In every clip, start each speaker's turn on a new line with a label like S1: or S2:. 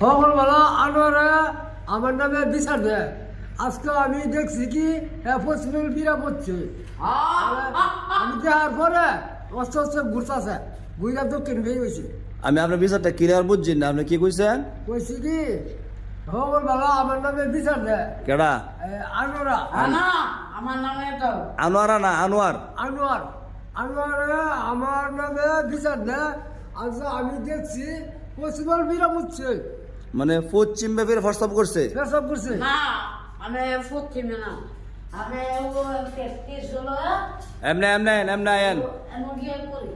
S1: সকালবেলা আনোয়ারা আমার নামে বিচার দেয়। আজকে আমি দেখছি কি পশ্চিমের বিরা পড়ছে। আমি দেওয়ার পরে অস্ত অস্ত ঘুরতেছে ঘুরে দক্ষিণ ভেয়ে গেছি।
S2: আমি আপনার বিচারটা ক্লিয়ার বুঝছি না আপনি কি কইছেন?
S1: কইছি কি সকালবেলা আমার নামে বিচার দেয়।
S2: কেডা?
S1: আনোয়ারা।
S3: না আমার নামে তো।
S2: আনোয়ারা না আনোয়ার।
S1: আনোয়ার। আনোয়ারে আমার নামে বিচার দেয়। আজকে আমি দেখছি পশ্চিমের বিরা পড়ছে।
S2: মানে পশ্চিম ব্যাপীর প্রস্তাব করছে।
S1: করছে?
S3: না আমি পশ্চিমে না। আমি ও তেত্রিশ হলো
S2: এমনে এমনে এমনে এন
S3: এমন গিয়ে করি।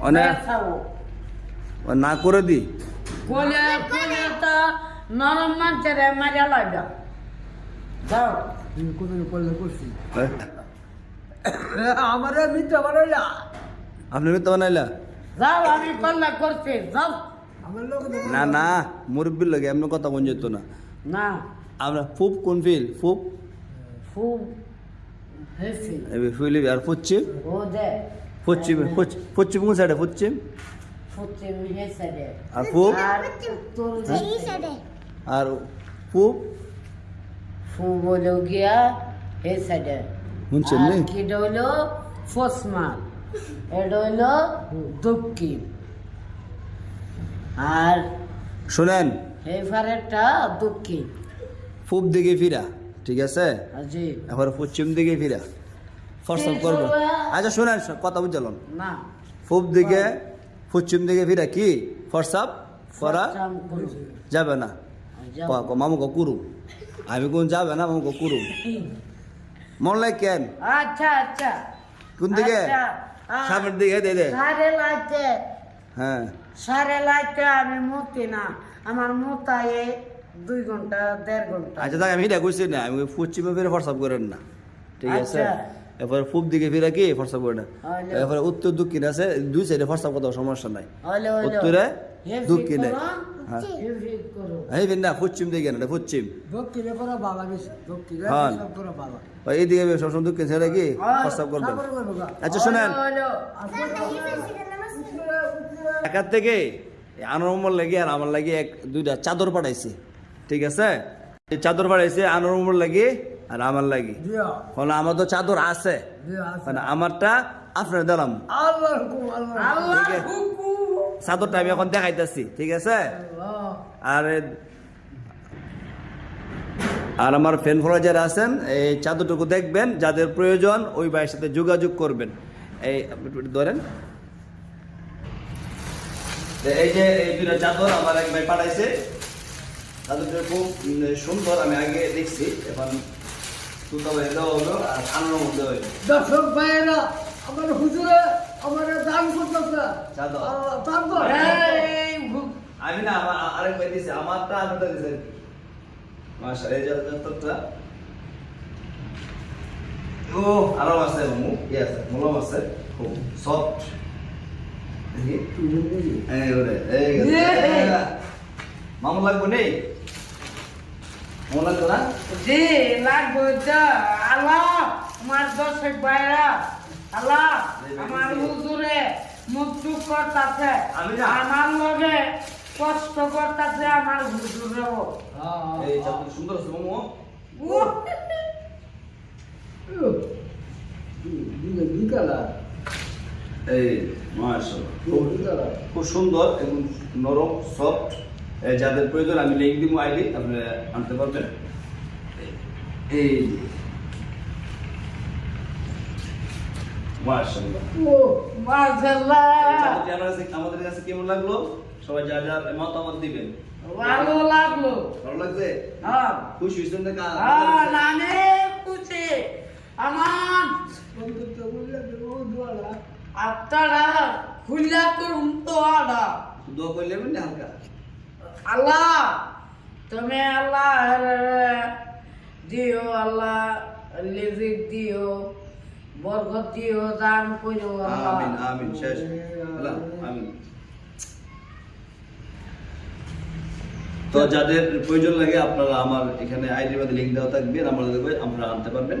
S2: মানে
S3: খাব
S2: ও। না করে দি।
S3: কোলে কোলে তো নরম মানছে মারিয়া লাগবে যাও
S1: তুমি কোথায় করলে করছি? আমারে মিথ্যা বানাইলা।
S2: আপনি মিথ্যা বানাইলা?
S3: যাও আমি করছি যাও।
S2: না না মুরব্বীর লগে এমন কথা কোন যেত না।
S3: না।
S2: আমরা ফুপ কোন ফিল? ফুপ?
S3: ফুল হেসি।
S2: ফিলি আর পশ্চিম
S3: ও দে।
S2: পশ্চিম পশ্চিম- কোন সাইডে পশ্চিম আর ফুপ?
S3: আর
S2: ফুপ?
S3: ফু বলো গিয়া হেসে দে।
S2: শুনছেন
S3: কিটা হইল? ফসমাল এটা হইল দক্ষিণ আর
S2: শুনেন।
S3: এই ফারেরটা দক্ষিণ।
S2: ফুপ দিকে ফিরা ঠিক আছে?
S3: জি।
S2: এবার পশ্চিম দিকে ফিরা। ফর্সল করব আচ্ছা শুনেন শোন, কথা বুঝলাম
S3: না।
S2: ফুপ দিকে পশ্চিম দিকে ফিরা কি? ফরসাপ করা? যাবে না। মামুকে কুরুম। আমি কোন যাবে না মামুকে কুরুম। মন লাই কেন?
S3: আচ্ছা আচ্ছা।
S2: কোন দিকে?
S3: আচ্ছা,
S2: সামনের দিকে দে দে। হ্যাঁ।
S3: সাড়ে লাইতে আমি মতি না। আমার মোতায়ে দুই ঘণ্টা দেড় ঘণ্টা।
S2: আচ্ছা তাই আমি এটা কইছি না। আমি পশ্চিমে ফিরে ফরসাপ করেন না। ঠিক আছে?
S3: আচ্ছা।
S2: এরপরে পূব দিকে ফিরে কি ফরসাপ করে না? এরপরে উত্তর দক্ষিণ আছে দুই সাইডে ফরসাপ কত সমস্যা নাই। উত্তরে দক্ষিণে। হ্যাঁ।
S3: হেফি
S2: না পশ্চিম দিকে না এটা পশ্চিম।
S1: দক্ষিণে করা বাবা দক্ষিণে
S2: হ্যাঁ।
S1: বাবা
S2: ওই এইদিকে সবসময় দক্ষিণ সাইডে কি
S3: হ্যাঁ,
S2: করবেন?
S1: গা।
S2: আচ্ছা শুনেন। একার থেকে আনরমল লাগে আর আমার লাগে এক দুইটা চাদর পাঠাইছে। ঠিক আছে? চাদর পাঠাইছে আনরমল লাগে আর আমার লাগে। কারণ আমার তো চাদর আছে। মানে আমারটা আপনার দিলাম। চাদরটা আমি এখন দেখাইতেছি। ঠিক আছে? আর আর আমার ফ্যান ফলোয়ার যারা আছেন এই চাদরটুকু দেখবেন যাদের প্রয়োজন ওই ভাইয়ের সাথে যোগাযোগ করবেন। এই ধরেন। এই যে এই দুটা চাদর আমার এক ভাই পাঠাইছে চাদরটা খুব সুন্দর আমি আগে দেখছি এখন সুতা ভাই দেওয়া হলো আর আনানোর মধ্যে হইল
S1: দর্শক ভাইয়েরা আমার হুজুরে আমার দান করতেছে।
S2: চাদর।
S3: হুক-
S2: আমি না আমার আরেক ভাই দিছে আমারটা আরেকটা দিছে মাশা এই চাদরটা। ও আরাম আছে মু ইয়েস মলম আছে খুব সফট এই ওরে এই গেছে।
S3: ইয়ে।
S2: মামু লাগবে নেই মামু লাগবে না
S3: জি লাগবে আল্লাহ আমার দর্শক ভাইরা আল্লাহ আমার হুজুরে মুক্তি করতেছে। আমার লগে কষ্ট করতেছে আমার হুজুরেও
S2: সুন্দর আছে মামু
S3: উহ,
S1: বিকালা
S2: এই খুব সুন্দর এবং নরম সফট যাদের প্রয়োজন আমি লিঙ্ক দিব আইডি আপনি আনতে পারবেন। এই আমাদের কাছে কেমন লাগল? সবাই যা যা মতামত দিবেন।
S3: ভালো লাগল।
S2: ভালো লাগছে?
S3: হ্যাঁ।
S2: খুশি হয়েছেন
S3: হ্যাঁ আমার
S1: বন্ধুত্ব
S3: আপনারা করুন তো আডা
S2: দোয়া করলে না হালকা।
S3: আল্লাহ তুমি আল্লাহ দিও আল্লাহ লিজিক দিও বরকত দিও দান করো
S2: আমিন আমিন শেষ। আল্লাহ আমিন। তো যাদের প্রয়োজন লাগে আপনারা আমার এখানে আইডির মধ্যে লিঙ্ক দেওয়া থাকবে দেবে আপনারা আনতে পারবেন।